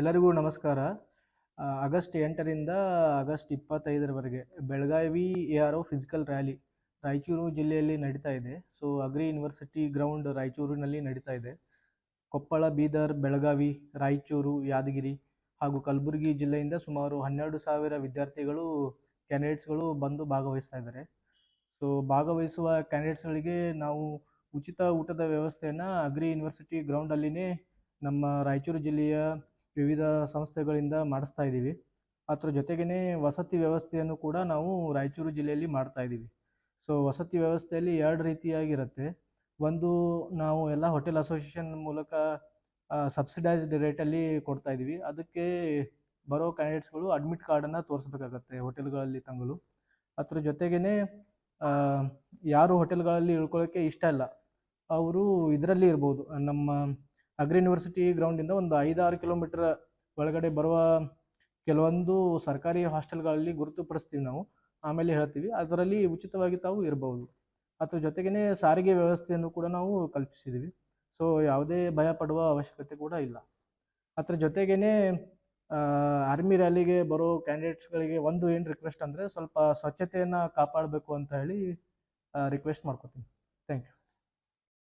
ಎಲ್ಲರಿಗೂ ನಮಸ್ಕಾರ. ಆಗಸ್ಟ್ ಎಂಟರಿಂದ August ಇಪ್ಪತ್ತೈದರವರೆಗೆ Belagavi A R O physical rally Raichur ಜಿಲ್ಲೆಯಲ್ಲಿ ನಡೀತಾ ಇದೆ. ಸೊ ಅಗ್ರಿ ಯೂನಿವರ್ಸಿಟಿ ಗ್ರೌಂಡ್ ರಾಯಚೂರಿನಲ್ಲಿ ನಡೀತಾ ಇದೆ. ಕೊಪ್ಪಳ, ಬೀದರ್, ಬೆಳಗಾವಿ, ರಾಯಚೂರು, ಯಾದಗಿರಿ ಹಾಗೂ ಕಲಬುರಗಿ ಜಿಲ್ಲೆಯಿಂದ ಸುಮಾರು ಹನ್ನೆರಡು ಸಾವಿರ ವಿದ್ಯಾರ್ಥಿಗಳು ಕ್ಯಾಂಡಿಡೇಟ್ಸ್ಗಳು ಬಂದು ಭಾಗವಹಿಸ್ತಾ ಇದ್ದಾರೆ. ಸೊ ಭಾಗವಹಿಸುವ ಕ್ಯಾಂಡಿಡೇಟ್ಸ್ಗಳಿಗೆ ನಾವು ಉಚಿತ ಊಟದ ವ್ಯವಸ್ಥೆಯನ್ನು ಅಗ್ರಿ ಯೂನಿವರ್ಸಿಟಿ ಗ್ರೌಂಡಲ್ಲಿನೇ ನಮ್ಮ ರಾಯಚೂರು ಜಿಲ್ಲೆಯ ವಿವಿಧ ಸಂಸ್ಥೆಗಳಿಂದ ಮಾಡಿಸ್ತಾ ಇದ್ದೀವಿ. ಅದ್ರ ಜೊತೆಗೇ ವಸತಿ ವ್ಯವಸ್ಥೆಯನ್ನು ಕೂಡ ನಾವು ರಾಯಚೂರು ಜಿಲ್ಲೆಯಲ್ಲಿ ಮಾಡ್ತಾ ಇದ್ದೀವಿ. ಸೊ ವಸತಿ ವ್ಯವಸ್ಥೆಯಲ್ಲಿ ಎರಡು ರೀತಿಯಾಗಿರುತ್ತೆ. ಒಂದು, ನಾವು ಎಲ್ಲ ಹೋಟೆಲ್ ಅಸೋಸಿಯೇಷನ್ ಮೂಲಕ ಸಬ್ಸಿಡೈಸ್ಡ್ ರೇಟಲ್ಲಿ ಕೊಡ್ತಾ ಇದ್ದೀವಿ. ಅದಕ್ಕೆ ಬರೋ ಕ್ಯಾಂಡಿಡೇಟ್ಸ್ಗಳು ಅಡ್ಮಿಟ್ ಕಾರ್ಡನ್ನು ತೋರಿಸ್ಬೇಕಾಗತ್ತೆ ಹೋಟೆಲ್ಗಳಲ್ಲಿ ತಂಗಲು. ಅದ್ರ ಜೊತೆಗೇ ಯಾರು ಹೋಟೆಲ್ಗಳಲ್ಲಿ ಇಳ್ಕೊಳ್ಳೋಕ್ಕೆ ಇಷ್ಟ ಇಲ್ಲ, ಅವರು ಇದರಲ್ಲಿ ಇರ್ಬೋದು. ನಮ್ಮ ಅಗ್ರಿ ಯೂನಿವರ್ಸಿಟಿ ಗ್ರೌಂಡಿಂದ ಒಂದು ಐದಾರು ಕಿಲೋಮೀಟರ್ ಒಳಗಡೆ ಬರುವ ಕೆಲವೊಂದು ಸರ್ಕಾರಿ ಹಾಸ್ಟೆಲ್ಗಳಲ್ಲಿ ಗುರುತುಪಡಿಸ್ತೀವಿ ನಾವು. ಆಮೇಲೆ ಹೇಳ್ತೀವಿ. ಅದರಲ್ಲಿ ಉಚಿತವಾಗಿ ತಾವು ಇರಬಹುದು ಅದ್ರ ಜೊತೆಗೇ ಸಾರಿಗೆ ವ್ಯವಸ್ಥೆಯನ್ನು ಕೂಡ ನಾವು ಕಲ್ಪಿಸಿದ್ದೀವಿ ಸೊ ಯಾವುದೇ ಭಯ ಪಡುವ ಅವಶ್ಯಕತೆ ಕೂಡ ಇಲ್ಲ. ಅದ್ರ ಜೊತೆಗೇ ಆರ್ಮಿ ರ್ಯಾಲಿಗೆ ಬರೋ ಕ್ಯಾಂಡಿಡೇಟ್ಸ್ಗಳಿಗೆ ಒಂದು ಏನು ರಿಕ್ವೆಸ್ಟ್ ಅಂದರೆ ಸ್ವಲ್ಪ ಸ್ವಚ್ಛತೆಯನ್ನು ಕಾಪಾಡಬೇಕು ಅಂತ ಹೇಳಿ ರಿಕ್ವೆಸ್ಟ್ ಮಾಡ್ಕೋತೀನಿ ಥ್ಯಾಂಕ್ ಯು